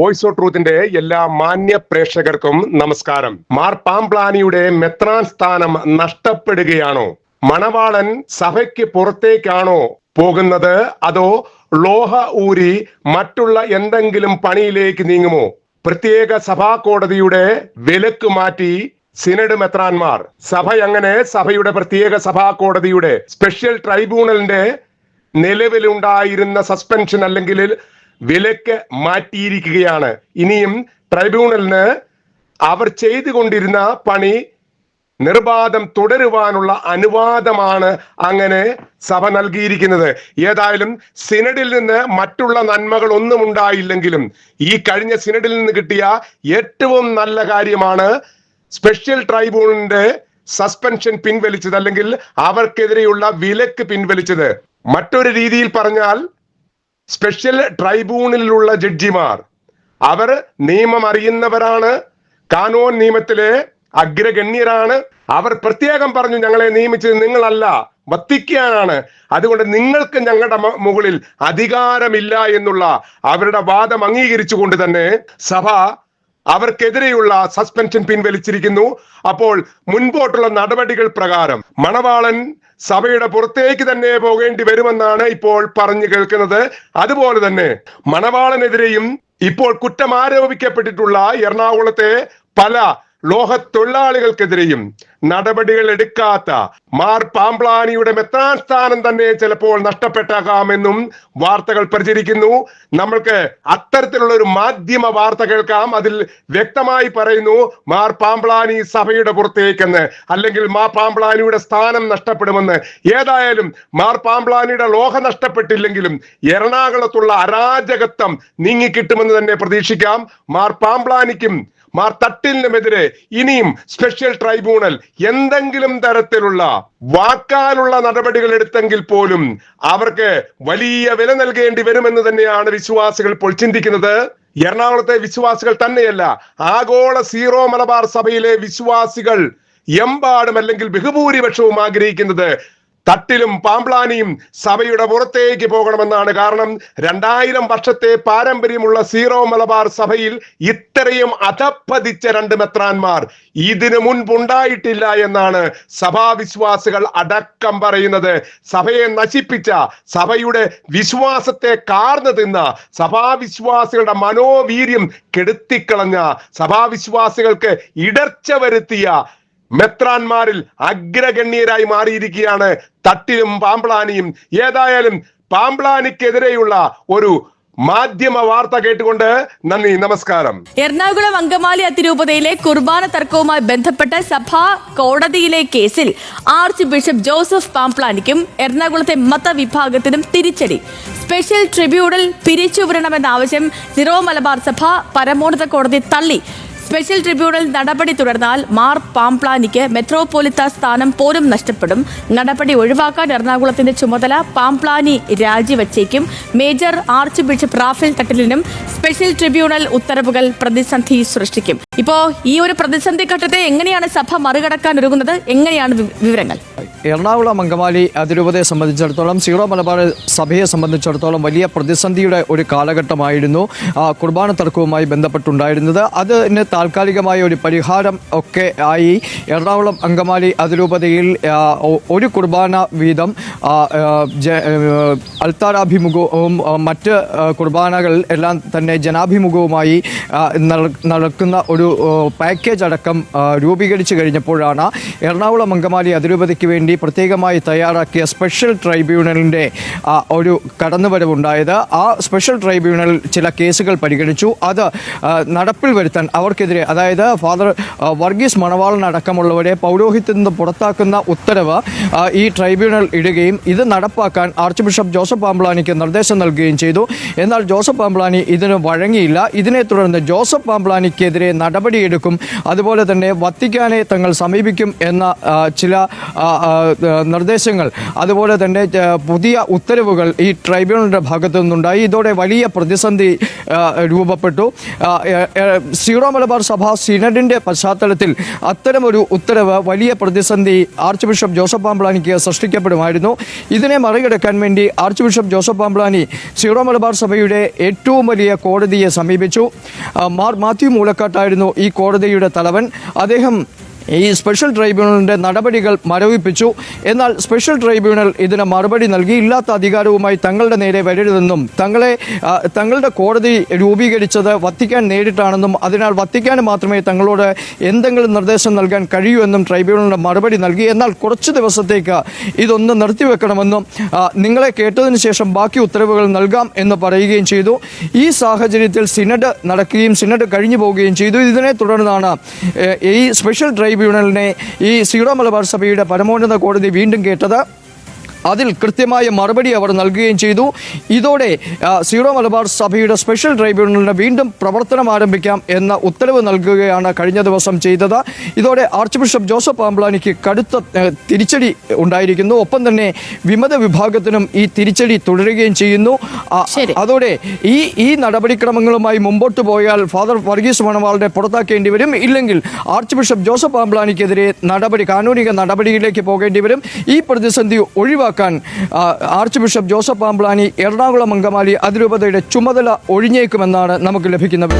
Voice of ട്രൂത്തിന്റെ എല്ലാ മാന്യ പ്രേക്ഷകർക്കും നമസ്കാരം. മാർ പാംപ്ലാനിയുടെ മെത്രാൻ സ്ഥാനം നഷ്ടപ്പെടുകയാണോ? മണവാളൻ സഭയ്ക്ക് പുറത്തേക്കാണോ പോകുന്നത്? അതോ ലോഹ ഊരി മറ്റുള്ള എന്തെങ്കിലും പണിയിലേക്ക് നീങ്ങുമോ? പ്രത്യേക സഭാ കോടതിയുടെ വിലക്ക് മാറ്റി സിനഡ് മെത്രാൻമാർ. സഭ അങ്ങനെ സഭയുടെ പ്രത്യേക സഭാ കോടതിയുടെ സ്പെഷ്യൽ ട്രൈബ്യൂണലിന്റെ നിലവിലുണ്ടായിരുന്ന സസ്പെൻഷൻ അല്ലെങ്കിൽ വിലക്ക് മാറ്റിയിരിക്കുകയാണ്. ഇനിയും ട്രൈബ്യൂണലിന് അവർ ചെയ്തുകൊണ്ടിരുന്ന പണി നിർബാധം തുടരുവാനുള്ള അനുവാദമാണ് അങ്ങനെ സഭ നൽകിയിരിക്കുന്നത്. ഏതായാലും സിനഡിൽ നിന്ന് മറ്റുള്ള നന്മകൾ ഒന്നും ഉണ്ടായില്ലെങ്കിലും ഈ കഴിഞ്ഞ സിനഡിൽ നിന്ന് കിട്ടിയ ഏറ്റവും നല്ല കാര്യമാണ് സ്പെഷ്യൽ ട്രൈബ്യൂണലിന്റെ സസ്പെൻഷൻ പിൻവലിച്ചത് അല്ലെങ്കിൽ അവർക്കെതിരെയുള്ള വിലക്ക് പിൻവലിച്ചത്. മറ്റൊരു രീതിയിൽ പറഞ്ഞാൽ സ്പെഷ്യൽ ട്രൈബ്യൂണലിലുള്ള ജഡ്ജിമാർ അവർ നിയമം അറിയുന്നവരാണ് കാനോൻ നിയമത്തിലെ അഗ്രഗണ്യരാണ്. അവർ പ്രത്യേകം പറഞ്ഞു ഞങ്ങളെ നിയമിച്ചത് നിങ്ങളല്ല വത്തിക്കാനാണ്. അതുകൊണ്ട് നിങ്ങൾക്ക് ഞങ്ങളുടെ മുകളിൽ അധികാരമില്ല എന്നുള്ള അവരുടെ വാദം അംഗീകരിച്ചുകൊണ്ട് തന്നെ സഭ അവർക്കെതിരെയുള്ള സസ്പെൻഷൻ പിൻവലിച്ചിരിക്കുന്നു. അപ്പോൾ മുൻപോട്ടുള്ള നടപടികൾ പ്രകാരം മണവാളൻ സഭയുടെ പുറത്തേക്ക് തന്നെ പോകേണ്ടി വരുമെന്നാണ് ഇപ്പോൾ പറഞ്ഞു കേൾക്കുന്നത്. അതുപോലെ തന്നെ മണവാളനെതിരെയും ഇപ്പോൾ കുറ്റം ആരോപിക്കപ്പെട്ടിട്ടുള്ള എറണാകുളത്തെ പല ലോഹ തൊഴിലാളികൾക്കെതിരെയും നടപടികൾ എടുക്കാത്ത മാർ പാംപ്ലാനിയുടെ മെത്രാൻ സ്ഥാനം തന്നെ ചിലപ്പോൾ നഷ്ടപ്പെട്ടേക്കാമെന്നും വാർത്തകൾ പ്രചരിക്കുന്നു. നമ്മൾക്ക് അത്തരത്തിലുള്ള ഒരു മാധ്യമ വാർത്ത കേൾക്കാം. അതിൽ വ്യക്തമായി പറയുന്നു മാർ പാംപ്ലാനി സഭയുടെ പുറത്തേക്കെന്ന് അല്ലെങ്കിൽ മാർ പാംപ്ലാനിയുടെ സ്ഥാനം നഷ്ടപ്പെടുമെന്ന്. ഏതായാലും മാർ പാംപ്ലാനിയുടെ ലോഹ നഷ്ടപ്പെട്ടില്ലെങ്കിലും എറണാകുളത്തുള്ള അരാജകത്വം നീങ്ങിക്കിട്ടുമെന്ന് തന്നെ പ്രതീക്ഷിക്കാം. മാർ പാംപ്ലാനിക്കും മാർ തട്ടിലിനുമെതിരെ ഇനിയും സ്പെഷ്യൽ ട്രൈബ്യൂണൽ എന്തെങ്കിലും തരത്തിലുള്ള വാക്കാലുള്ള നടപടികൾ എടുത്തെങ്കിൽ പോലും അവർക്ക് വലിയ വില നൽകേണ്ടി വരുമെന്ന് തന്നെയാണ് വിശ്വാസികൾ ഇപ്പോൾ ചിന്തിക്കുന്നത്. എറണാകുളത്തെ വിശ്വാസികൾ തന്നെയല്ല ആഗോള സീറോ മലബാർ സഭയിലെ വിശ്വാസികൾ എമ്പാടും അല്ലെങ്കിൽ ബഹുഭൂരിപക്ഷവും ആഗ്രഹിക്കുന്നത് തട്ടിലും പാമ്പ്ലാനിയും സഭയുടെ പുറത്തേക്ക് പോകണമെന്നാണ് കാരണം രണ്ടായിരം വർഷത്തെ പാരമ്പര്യമുള്ള സീറോ മലബാർ സഭയിൽ ഇത്രയും അധപ്പതിച്ച രണ്ട് മെത്രാന്മാർ ഇതിനു മുൻപുണ്ടായിട്ടില്ല എന്നാണ് സഭാവിശ്വാസികൾ അടക്കം പറയുന്നത്. സഭയെ നശിപ്പിച്ച സഭയുടെ വിശ്വാസത്തെ കാർന്നു തിന്ന സഭാവിശ്വാസികളുടെ മനോവീര്യം കെടുത്തിക്കളഞ്ഞ സഭാവിശ്വാസികൾക്ക് ഇടർച്ച വരുത്തിയ മെത്രാന്മാരിൽ അഗ്രഗണ്യരായി മാറിയിരിക്കുകയാണ്. തട്ടിലും പാമ്പ്ളാനിയും. ഏതായാലും പാമ്പ്ളാനിക്കെതിരെയുള്ള ഒരു മാധ്യമ വാർത്ത കേട്ടുകൊണ്ട് നന്ദി നമസ്കാരം. എറണാകുളം അങ്കമാലി അതിരൂപതയിലെ കുർബാന തർക്കവുമായി ബന്ധപ്പെട്ട സഭാ കോടതിയിലെ കേസിൽ ആർച്ച് ബിഷപ്പ് ജോസഫ് പാംപ്ലാനിക്കും എറണാകുളത്തെ മതവിഭാഗത്തിനും തിരിച്ചടി. സ്പെഷ്യൽ ട്രിബ്യൂണൽ പിരിച്ചുവിടണമെന്ന ആവശ്യം സിറോ മലബാർ സഭ പരമോന്നത കോടതി തള്ളി. സ്പെഷ്യൽ ട്രിബ്യൂണൽ നടപടി തുടർന്നാൽ മാർ പാംപ്ലാനിക്ക് മെത്രോപൊലിത്ത സ്ഥാനം പോലും നഷ്ടപ്പെടും. നടപടി ഒഴിവാക്കാൻ എറണാകുളത്തിന്റെ ചുമതല പാംപ്ലാനി രാജിവച്ചേക്കും. മേജർ ആർച്ച് ബിഷപ്പ് റാഫേൽ തട്ടിലിനും സ്പെഷ്യൽ ട്രിബ്യൂണൽ ഉത്തരവുകൾ പ്രതിസന്ധി സൃഷ്ടിക്കും. ഇപ്പോ ഈ ഒരു പ്രതിസന്ധി ഘട്ടത്തെ എങ്ങനെയാണ് സഭ മറികടക്കാൻ ഒരുങ്ങുന്നത്? എങ്ങനെയാണ് വിവരങ്ങൾ? എറണാകുളം അങ്കമാലി അതിരൂപതയെ സംബന്ധിച്ചിടത്തോളം സീറോ മലബാർ സഭയെ സംബന്ധിച്ചിടത്തോളം വലിയ പ്രതിസന്ധിയുടെ ഒരു കാലഘട്ടമായിരുന്നു കുർബാന തർക്കവുമായി ബന്ധപ്പെട്ടുണ്ടായിരുന്നത്. അതിന് താൽക്കാലികമായ ഒരു പരിഹാരം ഒക്കെ ആയി എറണാകുളം അങ്കമാലി അതിരൂപതയിൽ ഒരു കുർബാന വീതം അൽത്താരാഭിമുഖവും മറ്റ് കുർബാനകൾ എല്ലാം തന്നെ ജനാഭിമുഖവുമായി നടക്കുന്ന ഒരു പാക്കേജ് അടക്കം രൂപീകരിച്ചു കഴിഞ്ഞപ്പോഴാണ് എറണാകുളം അങ്കമാലി അതിരൂപതയ്ക്ക് വേണ്ടി പ്രത്യേകമായി തയ്യാറാക്കിയ സ്പെഷ്യൽ ട്രൈബ്യൂണലിന്റെ ഒരു കടന്നുവരവുണ്ടായത്. ആ സ്പെഷ്യൽ ട്രൈബ്യൂണൽ ചില കേസുകൾ പരിഗണിച്ചു. അത് നടപ്പിൽ വരുത്താൻ അവർക്കെതിരെ അതായത് ഫാദർ വർഗീസ് മണവാളൻ അടക്കമുള്ളവരെ പൗരോഹിത്യത്തിൽ നിന്ന് പുറത്താക്കുന്ന ഉത്തരവ് ഈ ട്രൈബ്യൂണൽ ഇടുകയും ഇത് നടപ്പാക്കാൻ ആർച്ച് ബിഷപ്പ് ജോസഫ് പാമ്പ്ലാനിക്ക് നിർദ്ദേശം നൽകുകയും ചെയ്തു. എന്നാൽ ജോസഫ് പാമ്പ്ലാനി ഇതിന് വഴങ്ങിയില്ല. ഇതിനെ തുടർന്ന് ജോസഫ് പാമ്പ്ലാനിക്കെതിരെ നടപടിയെടുക്കും. അതുപോലെ തന്നെ വത്തിക്കാനെ തങ്ങൾ സമീപിക്കും എന്ന ചില നിർദ്ദേശങ്ങൾ. അതുപോലെ തന്നെ പുതിയ ഉത്തരവുകൾ ഈ ട്രൈബ്യൂണലിന്റെ ഭാഗത്തു നിന്നുണ്ടായി. ഇതോടെ വലിയ പ്രതിസന്ധി രൂപപ്പെട്ടു. സീറോ മലബാർ സഭ സിനഡിന്റെ പശ്ചാത്തലത്തിൽ അത്തരമൊരു ഉത്തരവ് വലിയ പ്രതിസന്ധി ആർച്ച് ബിഷപ്പ് ജോസഫ് പാമ്പ്ലാനിക്ക് സൃഷ്ടിക്കപ്പെടുമായിരുന്നു. ഇതിനെ മറികടക്കാൻ വേണ്ടി archbishop Joseph Pamplany Syro Malabar സഭയുടെ ഏറ്റവും വലിയ കോടതിയെ സമീപിച്ചു. മാർ മാത്യു മൂലക്കാട്ടായിരുന്നു ഈ കോടതിയുടെ തലവൻ. അദ്ദേഹം ഈ സ്പെഷ്യൽ ട്രൈബ്യൂണലിന്റെ നടപടികൾ മരവിപ്പിച്ചു. എന്നാൽ സ്പെഷ്യൽ ട്രൈബ്യൂണൽ ഇതിന് മറുപടി നൽകി ഇല്ലാത്ത അധികാരവുമായി തങ്ങളുടെ നേരെ വരരുതെന്നും തങ്ങളെ തങ്ങളുടെ കോടതി രൂപീകരിച്ചത് വത്തിക്കാൻ നേരിട്ടാണെന്നും അതിനാൽ വത്തിക്കാൻ മാത്രമേ തങ്ങളോട് എന്തെങ്കിലും നിർദ്ദേശം നൽകാൻ കഴിയൂ എന്നും ട്രൈബ്യൂണലിന് മറുപടി നൽകി. എന്നാൽ കുറച്ച് ദിവസത്തേക്ക് ഇതൊന്ന് നിർത്തിവെക്കണമെന്നും നിങ്ങളെ കേട്ടതിന് ശേഷം ബാക്കി ഉത്തരവുകൾ നൽകാം എന്ന് പറയുകയും ചെയ്തു. ഈ സാഹചര്യത്തിൽ സിനഡ് നടക്കുകയും സിനഡ് കഴിഞ്ഞു പോവുകയും ചെയ്തു. ഇതിനെ തുടർന്നാണ് ഈ സ്പെഷ്യൽ ട്രൈബ്യൂണലിനെ ഈ സീറോ മലബാർ സഭയുടെ പരമോന്നത കോടതി വീണ്ടും കേട്ടത്. അതിൽ കൃത്യമായ മറുപടി അവർ നൽകുകയും ചെയ്തു. ഇതോടെ സീറോ മലബാർ സഭയുടെ സ്പെഷ്യൽ ട്രൈബ്യൂണലിന് വീണ്ടും പ്രവർത്തനം ആരംഭിക്കാം എന്ന ഉത്തരവ് നൽകുകയാണ് കഴിഞ്ഞ ദിവസം ചെയ്തത്. ഇതോടെ ആർച്ച് ബിഷപ്പ് ജോസഫ് പാമ്പ്ലാനിക്ക് കടുത്ത തിരിച്ചടി ഉണ്ടായിരിക്കുന്നു. ഒപ്പം തന്നെ വിമത വിഭാഗത്തിനും ഈ തിരിച്ചടി തുടരുകയും ചെയ്യുന്നു. അതോടെ ഈ ഈ നടപടിക്രമങ്ങളുമായി മുമ്പോട്ട് പോയാൽ ഫാദർ വർഗീസ് മണവാളിനെ പുറത്താക്കേണ്ടി വരും. ഇല്ലെങ്കിൽ ആർച്ച് ബിഷപ്പ് ജോസഫ് പാമ്പ്ലാനിക്കെതിരെ നടപടി കാനൂനിക നടപടിയിലേക്ക് പോകേണ്ടി വരും. ഈ പ്രതിസന്ധി ഒഴിവാക്കാൻ archbishop Joseph Pamplany Ernakulam Angamaly അതിരൂപതയുടെ ചുമതല ഒഴിഞ്ഞേക്കുമെന്നാണ് നമുക്ക് ലഭിക്കുന്നത്.